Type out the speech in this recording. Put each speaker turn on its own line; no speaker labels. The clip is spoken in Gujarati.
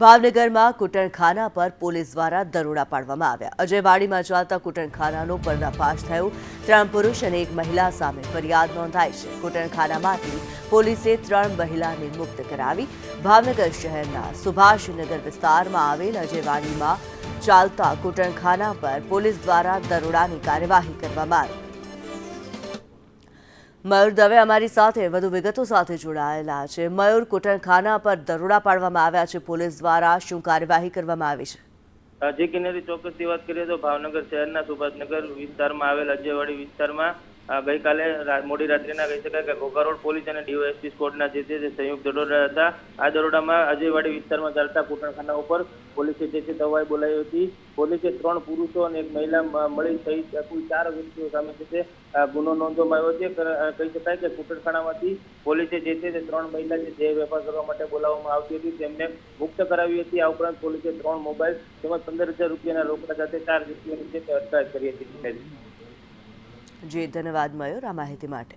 ભાવનગરમાં કુટણખાના પર પોલીસ દ્વારા દરોડા પાડવામાં આવ્યા. અજયવાડીમાં ચાલતા કુટણખાનાનો પર્દાફાશ થયો. ત્રણ પુરુષ અને એક મહિલા સામે ફરિયાદ નોંધાઈ છે. કુટણખાનામાંથી પોલીસે ત્રણ મહિલાને મુક્ત કરાવી ભાવનગર શહેરના સુભાષનગર વિસ્તારમાં આવેલ અજયવાડીમાં ચાલતા કુટણખાના પર પોલીસ દ્વારા દરોડાની કાર્યવાહી કરવામાં આવી. મયુર દવે અમારી સાથે, વધુ વિગતો સાથે જોડાયેલા છે. મયુર કુટણખાના પર દરોડા પાડવામાં આવ્યા છે. પોલીસ દ્વારા શું કાર્યવાહી કરવામાં આવી છે?
જે કિનારી ચોક્કસથી વાત કરીએ તો ભાવનગર શહેરના સુભાષનગર વિસ્તારમાં આવેલ અજયવાડી વિસ્તારમાં ગઈકાલે મોડી રાત્રિના કહી શકાય કે ઘોઘારોડ પોલીસ અને ડીઓએસપી સ્કોડના જે છે સંયુક્ત દરોડા હતા. આ દરોડામાં અજયવાડી વિસ્તારમાં ચાલતા કુટણખાના ઉપર પોલીસે જે છે દવાઈ બોલાવી હતી. પોલીસે ત્રણ પુરુષો અને એક મહિલા મળી સહિત કુલ ચાર વ્યક્તિઓ સામે જે છે ગુનો નોંધવામાં આવ્યો છે. કહી શકાય કે કુટણખાનામાંથી પોલીસે જે છે ત્રણ મહિલા જે વેપાર કરવા માટે બોલાવવામાં આવતી હતી. તેમને મુક્ત કરાવી હતી. આ ઉપરાંત પોલીસે ત્રણ મોબાઈલ તેમજ પંદર હજાર રૂપિયાના રોકડા સાથે ચાર વ્યક્તિઓની જે અટકાયત કરી હતી.
જી ધન્યવાદ મયુર આ માહિતી માટે.